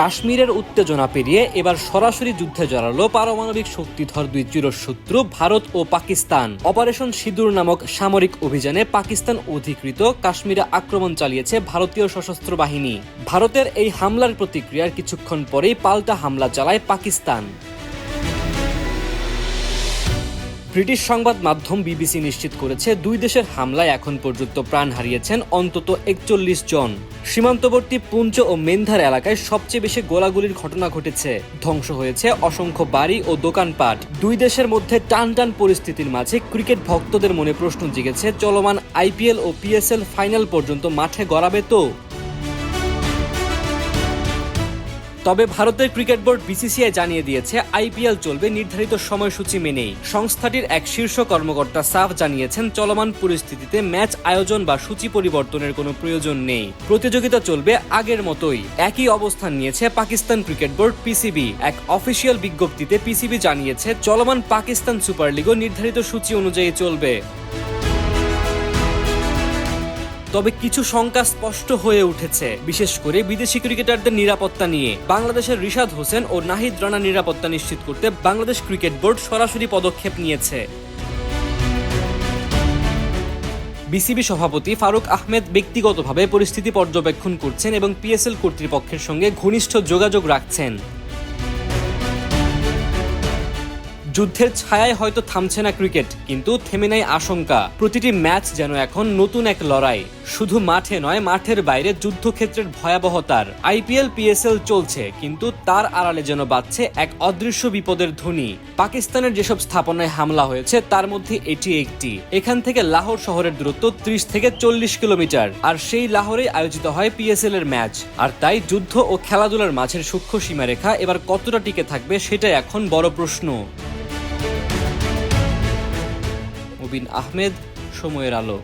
কাশ্মীরের উত্তেজনা পেরিয়ে এবার সরাসরি যুদ্ধে জড়ালো পারমাণবিক শক্তিধর দুই চিরশত্রু, ভারত ও পাকিস্তান। অপারেশন সিঁদুর নামক সামরিক অভিযানে পাকিস্তান অধিকৃত কাশ্মীরে আক্রমণ চালিয়েছে ভারতীয় সশস্ত্র বাহিনী। ভারতের এই হামলার প্রতিক্রিয়ার কিছুক্ষণ পরেই পাল্টা হামলা চালায় পাকিস্তান। ব্রিটিশ সংবাদ মাধ্যম বিবিসি নিশ্চিত করেছে, দুই দেশের হামলায় এখন পর্যন্ত প্রাণ হারিয়েছেন অন্তত একচল্লিশ জন। সীমান্তবর্তী পুঞ্চ ও মেন্ধার এলাকায় সবচেয়ে বেশি গোলাগুলির ঘটনা ঘটেছে। ধ্বংস হয়েছে অসংখ্য বাড়ি ও দোকানপাট। দুই দেশের মধ্যে টান টান পরিস্থিতির মাঝে ক্রিকেট ভক্তদের মনে প্রশ্ন জেগেছে, চলমান আইপিএল ও পিএসএল ফাইনাল পর্যন্ত মাঠে গড়াবে তো? তবে ভারতের ক্রিকেট বোর্ড বিসিসিআই জানিয়ে দিয়েছে, আইপিএল চলবে, নির্ধারিত সময়সূচি মেনেই। সংস্থাটির এক শীর্ষ কর্মকর্তা সাফ জানিয়েছেন, চলমান পরিস্থিতিতে ম্যাচ আয়োজন বা সূচি পরিবর্তনের কোনো প্রয়োজন নেই। প্রতিযোগিতা চলবে আগের মতোই। একই অবস্থান নিয়েছে পাকিস্তান ক্রিকেট বোর্ড পিসিবি। এক অফিসিয়াল বিজ্ঞপ্তিতে পিসিবি জানিয়েছে, চলমান পাকিস্তান সুপার লিগও নির্ধারিত সূচি অনুযায়ী চলবে। তবে কিছু শঙ্কা স্পষ্ট হয়ে উঠেছে, বিশেষ করে বিদেশি ক্রিকেটারদের নিরাপত্তা নিয়ে। বাংলাদেশের রিশাদ হোসেন ও নাহিদ রানা নিরাপত্তা নিশ্চিত করতে বাংলাদেশ ক্রিকেট বোর্ড সরাসরি পদক্ষেপ নিয়েছে। বিসিবি সভাপতি ফারুক আহমেদ ব্যক্তিগতভাবে পরিস্থিতি পর্যবেক্ষণ করছেন এবং পিএসএল কর্তৃপক্ষের সঙ্গে ঘনিষ্ঠ যোগাযোগ রাখছেন। যুদ্ধের ছায়ায় হয়তো থামছে না ক্রিকেট, কিন্তু থেমে নাই আশঙ্কা। প্রতিটি ম্যাচ যেন এখন নতুন এক লড়াই। শুধু মাঠে নয়, মাঠের বাইরে যুদ্ধক্ষেত্রের ভয়াবহতার। আইপিএল, পিএসএল চলছে, কিন্তু তার আড়ালে যেন বাজছে এক অদৃশ্য বিপদের ধ্বনি। পাকিস্তানের যেসব স্থাপনায় হামলা হয়েছে, তার মধ্যে এটি একটি। এখান থেকে লাহোর শহরের দূরত্ব ত্রিশ থেকে চল্লিশ কিলোমিটার, আর সেই লাহোরে আয়োজিত হয় পিএসএল এর ম্যাচ। আর তাই যুদ্ধ ও খেলাধুলার মাঝের সূক্ষ্ম সীমারেখা এবার কতটা টিকে থাকবে, সেটাই এখন বড় প্রশ্ন। মুবিন আহমেদ সময়ের আলো।